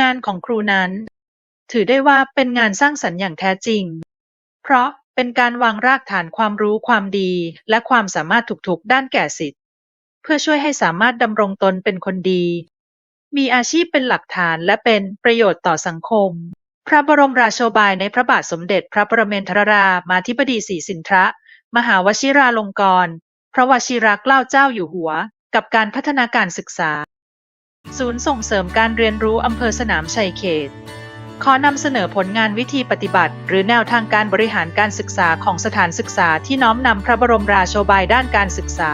งานของครูนั้น ถือได้ว่าเป็นงานสร้างสรรค์อย่างแท้จริง เพราะเป็นการวางรากฐานความรู้ความดี และความสามารถทุกๆด้านแก่สิทธิ์ เพื่อช่วยให้สามารถดำรงตนเป็นคนดี มีอาชีพเป็นหลักฐานและเป็นประโยชน์ต่อสังคม พระบรมราโชบายในพระบาทสมเด็จพระประเมนทรรามาธิบดีศรีสินทระมหาวชิราลงกรณ์พระวชิรเกล้าเจ้าอยู่หัว กับการพัฒนาการศึกษา ศูนย์ส่งเสริมการเรียนรู้อำเภอสนามชัยเขต ขอนำเสนอผลงานวิธีปฏิบัติ หรือแนวทางการบริหารการศึกษาของสถานศึกษาที่น้อมนำพระบรมราโชบายด้านการศึกษา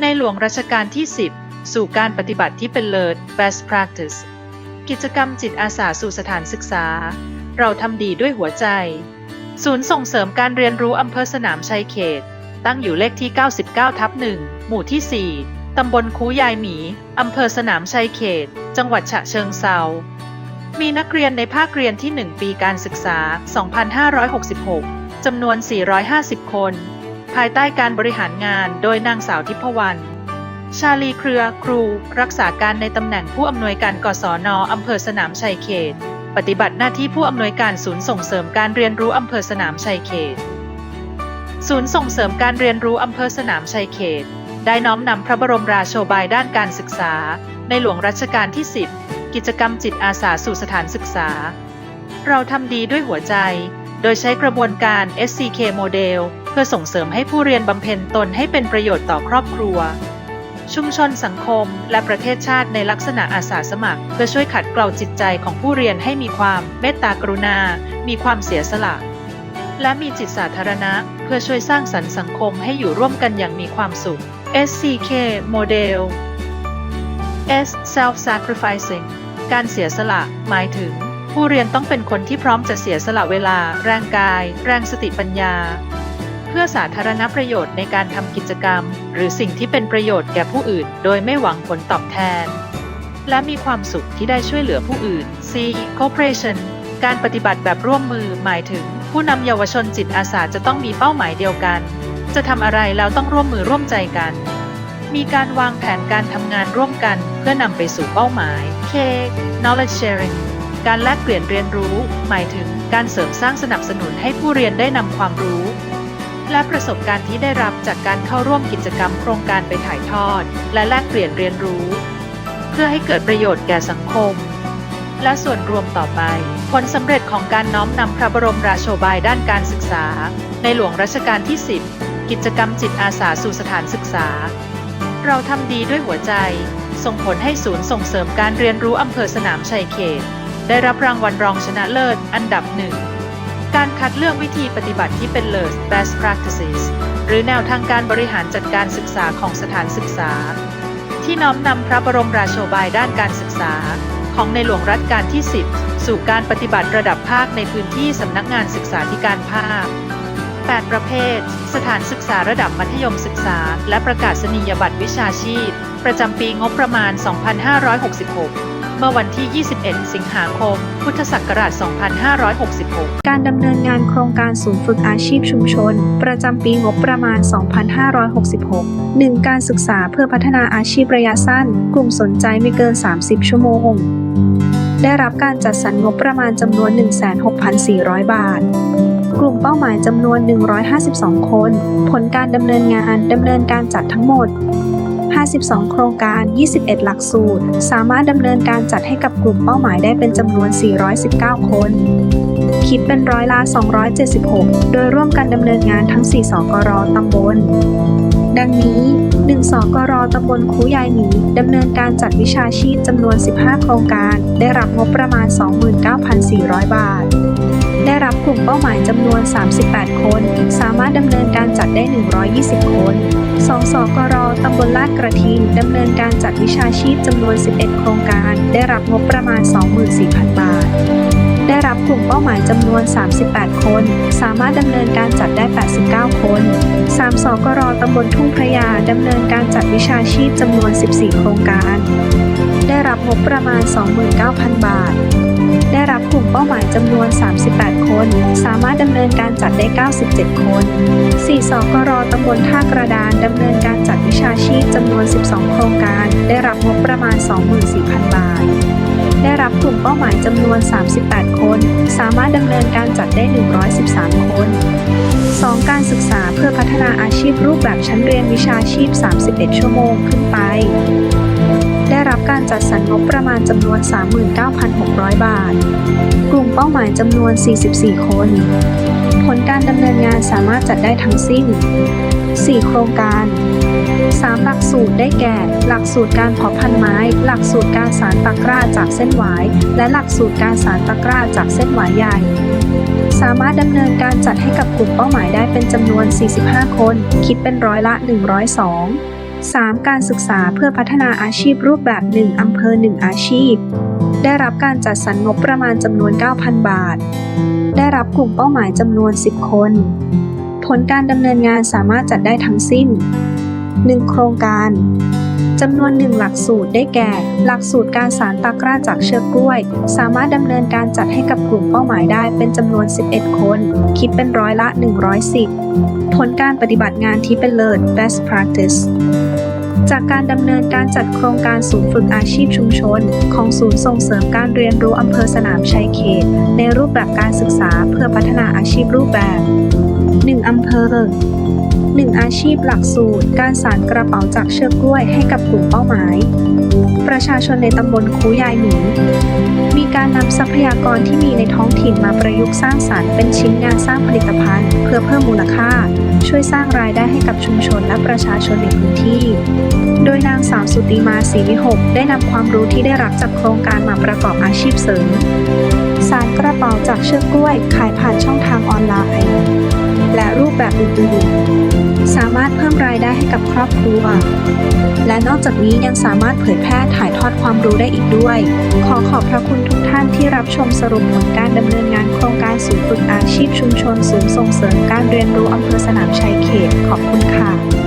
ในหลวงรัชกาลที่ 10 สู่การปฏิบัติที่เป็นเลิศ best practice กิจกรรมจิตอาสาสู่สถานศึกษา เราทำดีด้วยหัวใจ ศูนย์ส่งเสริมการเรียนรู้อำเภอสนามชัยเขต ตั้งอยู่เลขที่ 99 ทับ 1 หมู่ที่ 4 ตำบลคูยายหมี อำเภอสนามชัยเขต จังหวัดฉะเชิงเซา มีนักเรียนในภาคเรียนที่ 1 ปีการศึกษา 2566 จำนวน 450 คน ภายใต้การบริหารงานโดยนางสาวทิพวรรณ ชาลีเครือครู รักษาการในตำแหน่งผู้อำนวยการกศนอำเภอสนามชัยเขต ปฏิบัติหน้าที่ผู้อำนวยการศูนย์ส่งเสริมการเรียนรู้อำเภอสนามชัยเขต ศูนย์ส่งเสริมการเรียนรู้อำเภอสนามชัยเขต ได้น้อมนำพระบรมราโชบายด้านการศึกษา ในหลวงรัชกาลที่ 10 กิจกรรมจิตอาสาสู่สถานศึกษา เราทำดีด้วยหัวใจ โดยใช้กระบวนการ SCK โมเดลเพื่อส่งเสริมให้ผู้เรียนบำเพ็ญตนให้เป็นประโยชน์ต่อครอบครัว ชุมชนสังคมและประเทศชาติในลักษณะอาสาสมัคร เพื่อช่วยขัดเกลาจิตใจของผู้เรียนให้มีความเมตตากรุณา มีความเสียสละ และมีจิตสาธารณะ เพื่อช่วยสร้างสรรค์สังคมให้อยู่ร่วมกันอย่างมีความสุข SCK โมเดล S self sacrificing การเสียสละ หมายถึง ผู้เรียนต้องเป็นคนที่พร้อมจะเสียสละเวลา แรงกาย แรงสติปัญญา เพื่อสาธารณประโยชน์ในการทำกิจกรรม หรือสิ่งที่เป็นประโยชน์แก่ผู้อื่น โดยไม่หวังผลตอบแทน และมีความสุขที่ได้ช่วยเหลือผู้อื่น C cooperation การปฏิบัติแบบร่วมมือ หมายถึง ผู้นำเยาวชนจิตอาสาจะต้องมีเป้าหมายเดียวกัน จะทำอะไรแล้วต้องร่วมมือร่วมใจกัน มีการวางแผนการทำงานร่วมกันเพื่อนำไปสู่เป้าหมาย K knowledge sharing การแลกเปลี่ยนเรียนรู้ หมายถึงการเสริมสร้างสนับสนุนให้ผู้เรียนได้นำความรู้ และประสบการณ์ที่ได้รับจากการเข้าร่วมกิจกรรมโครงการไปถ่ายทอด และแลกเปลี่ยนเรียนรู้ เพื่อให้เกิดประโยชน์แก่สังคม และส่วนรวมต่อไป ผลสำเร็จของการน้อมนำพระบรมราโชบายด้านการศึกษา ในหลวงรัชกาลที่ 10 กิจกรรมจิตอาสาสู่สถานศึกษา เราทำดีด้วยหัวใจ ส่งผลให้ศูนย์ส่งเสริมการเรียนรู้อำเภอสนามชัยเขต ได้รับรางวัลรองชนะเลิศ อันดับหนึ่ง การคัดเลือกวิธีปฏิบัติที่เป็นเลิศ best practices หรือแนวทางการบริหารจัดการศึกษาของสถานศึกษา ที่น้อมนำพระบรมราโชบายด้านการศึกษา ของในหลวงรัชกาลที่ 10 สู่การปฏิบัติระดับภาคในพื้นที่สำนักงานศึกษาธิการภาค 8 ประเภท สถานศึกษาระดับมัธยมศึกษา และประกาศนียบัตรวิชาชีพ ประจำปีงบประมาณ 2566 เมื่อวันที่ 21 สิงหาคม พุทธศักราช 2566 การดำเนินงานโครงการศูนย์ฝึกอาชีพชุมชน ประจำปีงบประมาณ 2566 1. การศึกษาเพื่อพัฒนาอาชีพระยะสั้น กลุ่มสนใจไม่เกิน 30 ชั่วโมง ได้รับการจัดสรรงบประมาณจำนวน 16,400 บาท กลุ่มเป้าหมายจำนวน 152 คน ผลการดำเนินงานดำเนินการจัดทั้งหมด 52 โครงการ 21 หลักสูตร สามารถดำเนินการจัดให้กับกลุ่มเป้าหมายได้เป็นจำนวน 419 คน คิดเป็นร้อยละ 276 โดยร่วมกันดำเนินงานทั้ง 4 สกรตำบล ดังนี้ 1 สกรตำบลคูยายหมีดำเนินการจัดวิชาชีพจำนวน 15 โครงการ ได้รับงบประมาณ 29,400 บาท ได้รับกลุ่มเป้าหมายจำนวน 38 คน สามารถดำเนินการจัดได้ 120 คน2สกรตำบลลาดกระทิงดำเนินการจัดวิชาชีพจำนวน 11 โครงการ ได้รับงบประมาณ 24,000 บาท ได้รับกลุ่มเป้าหมายจำนวน 38 คน สามารถดำเนินการจัดได้ 89 คน 3สกรตำบลทุ่งพระยาดำเนินการจัดวิชาชีพจำนวน 14 โครงการ รับงบประมาณ 29,000 บาท ได้รับกลุ่มเป้าหมายจำนวน 38 คน สามารถดำเนินการจัดได้ 97 คน4สกรตำบลท่ากระดานดำเนินการจัดวิชาชีพจำนวน 12 โครงการ ได้รับงบประมาณ 24,000 บาท ได้รับกลุ่มเป้าหมายจำนวน 38 คน สามารถดำเนินการจัดได้ 113 คน 2. การศึกษาเพื่อพัฒนาอาชีพรูปแบบชั้นเรียนวิชาชีพ 31 ชั่วโมงขึ้นไป รับการจัดสรรงบประมาณจำนวน 39,600 บาท กลุ่มเป้าหมายจำนวน 44 คน ผลการดำเนินงานสามารถจัดได้ทั้งสิ้น 4 โครงการ 3 หลักสูตรได้แก่ หลักสูตรการเพาะพันธุ์ไม้ หลักสูตรการสารตะกร้าจากเส้นหวาย และหลักสูตรการสารตะกร้าจากเส้นหวายใหญ่สามารถดำเนินการจัดให้กับกลุ่มเป้าหมายได้เป็นจำนวน 45 คน คิดเป็นร้อยละ 102 3. การศึกษาเพื่อพัฒนาอาชีพรูปแบบ 1 อำเภอ 1 อาชีพ ได้รับการจัดสรรงบประมาณจำนวน 9,000 บาท ได้รับกลุ่มเป้าหมายจำนวน 10 คน ผลการดำเนินงานสามารถจัดได้ทั้งสิ้น 1 โครงการจำนวน1หลักสูตรได้แก่ หลักสูตรการสารตะกร้าจากเชือกกล้วย สามารถดำเนินการจัดให้กับกลุ่มเป้าหมายได้เป็นจำนวน 11 คน คิดเป็นร้อยละ 110 ผลการปฏิบัติงานที่เป็นเลิศ best practice จากการดำเนินการจัดโครงการศูนย์ฝึกอาชีพชุมชน ของศูนย์ส่งเสริมการเรียนรู้อำเภอสนามชัยเขต ในรูปแบบการศึกษาเพื่อพัฒนาอาชีพรูปแบบ 1 อำเภอ 1 อาชีพหลักสูตร การสานกระเป๋าจากเชือกกล้วยให้กับกลุ่มเป้าหมาย ประชาชนในตำบลคูยายหมีมีการนำทรัพยากรที่มีในท้องถิ่นมาประยุกต์สร้างสารรค์เป็นชิ้นงานสร้างผลิตภัณฑ์ เพื่อเพิ่มมูลค่า ช่วยสร้างรายได้ให้กับชุมชนและประชาชนในพื้นที่ โดยนางสาวสุติมาศรีวิหกได้นำความรู้ที่ได้รับจากโครงการมาประกอบอาชีพเสริมสารกระเป๋าจากเชือกกล้วยขายผ่านช่องทางออนไลน์ และรูปแบบอื่นๆ สามารถเพิ่มรายได้ให้กับครอบครัว และนอกจากนี้ยังสามารถเผยแพร่ถ่ายทอดความรู้ได้อีกด้วย ขอขอบพระคุณทุกท่านที่รับชมสรุปผลการดำเนินงานโครงการศูนย์ฝึกอาชีพชุมชนศูนย์ส่งเสริมการเรียนรู้อำเภอสนามชัยเขต ขอบคุณค่ะ